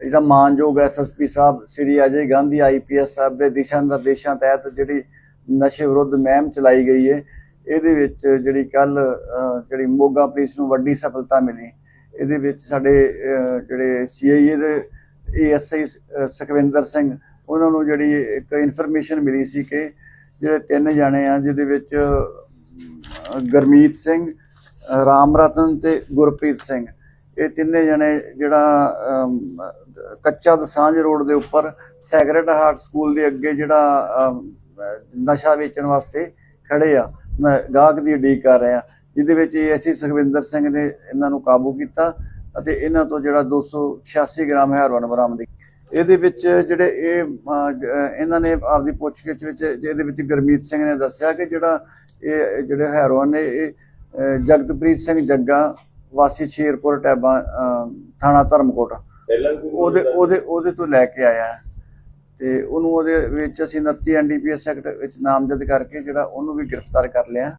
ਇਹਦਾ ਮਾਨਯੋਗ SSP Sahib Shri Ajay Gandhi I P S ਸਾਹਿਬ ਦੇ ਦਿਸ਼ਾ ਨਿਰਦੇਸ਼ਾਂ ਤਹਿਤ ਜਿਹੜੀ ਨਸ਼ੇ ਵਿਰੁੱਧ ਮਹਿਮ ਚਲਾਈ ਗਈ ਹੈ ਇਹਦੇ ਵਿੱਚ ਜਿਹੜੀ ਕੱਲ ਜਿਹੜੀ ਮੋਗਾ ਪੁਲਿਸ ਨੂੰ ਵੱਡੀ ਸਫਲਤਾ ਮਿਲੀ। ਇਹਦੇ ਵਿੱਚ ਸਾਡੇ ਅਹ, ਜਿਹੜੇ ਸੀਆਈਏ ਦੇ ਏਐਸਆਈ ਸੁਖਵਿੰਦਰ ਸਿੰਘ ਉਹਨਾਂ ਨੂੰ ਜਿਹੜੀ ਇੱਕ ਇਨਫੋਰਮੇਸ਼ਨ ਮਿਲੀ ਸੀ ਕਿ ਜਿਹੜੇ ਤਿੰਨ ਜਾਣੇ ਆ ਜਿਹਦੇ ਵਿੱਚ ਅਹ, ਗਰਮੀਤ ਸਿੰਘ ਰਾਮ ਰਤਨ ਤੇ ਗੁਰਪ੍ਰੀਤ ਸਿੰਘ। ਇਹ ਤਿੰਨੇ ਜਣੇ ਜਿਹੜਾ ਕੱਚਾ ਦਸਾਂਝ ਰੋਡ ਦੇ ਉੱਪਰ ਸੈਕਰਡ ਹਾਰਟ ਸਕੂਲ ਦੇ ਅੱਗੇ ਜਿਹੜਾ ਨਸ਼ਾ ਵੇਚਣ ਵਾਸਤੇ ਖੜੇ ਆ। ਨ- ਗਾਹਕ ਦੀ ਉਡੀਕ ਕਰ ਰਿਹਾ। ਜਿਹਦੇ ਵਿੱਚ ਐਸੀ ਸੁਖਵਿੰਦਰ ਸਿੰਘ ਨੇ ਇਹਨਾਂ ਨੂੰ ਕਾਬੂ ਕੀਤਾ ਅਤੇ ਇਹਨਾਂ ਤੋਂ ਜਿਹੜਾ 286 ਗ੍ਰਾਮ ਹੈਰੋਇਨ ਬਰਾਮਦ ਇਹਦੇ ਵਿੱਚ ਜਿਹੜੇ ਇਹ ਇਹਨਾਂ ਨੇ ਆਪਦੀ ਪੁੱਛਗਿੱਛ ਵਿੱਚ ਇਹਦੇ ਵਿੱਚ ਗੁਰਮੀਤ ਸਿੰਘ ਨੇ ਦੱਸਿਆ ਕਿ ਜਿਹੜਾ ਇਹ, ਜਿਹੜੇ ਹੈਰੋਇਨ ਨੇ, ਇਹ ਜਗਤਪ੍ਰੀਤ ਸਿੰਘ ਜੱਗਾ ਵਾਸੀ ਸ਼ੇਰਪੁਰ ਟੈਬਾ ਥਾਣਾ ਧਰਮਕੋਟ। ਉਹਦੇ ਉਹਦੇ ਉਹਦੇ ਤੋਂ ਲੈ ਕੇ ਆਇਆ। ਤੇ ਉਹਨੂੰ ਉਹਦੇ ਵਿੱਚ ਅਸੀਂ 29 ਐਨਡੀਪੀਐਸ ਐਕਟ ਵਿੱਚ ਨਾਮਜ਼ਦ ਕਰਕੇ ਜਿਹੜਾ ਉਹਨੂੰ ਵੀ ਗ੍ਰਿਫਤਾਰ ਕਰ ਲਿਆ।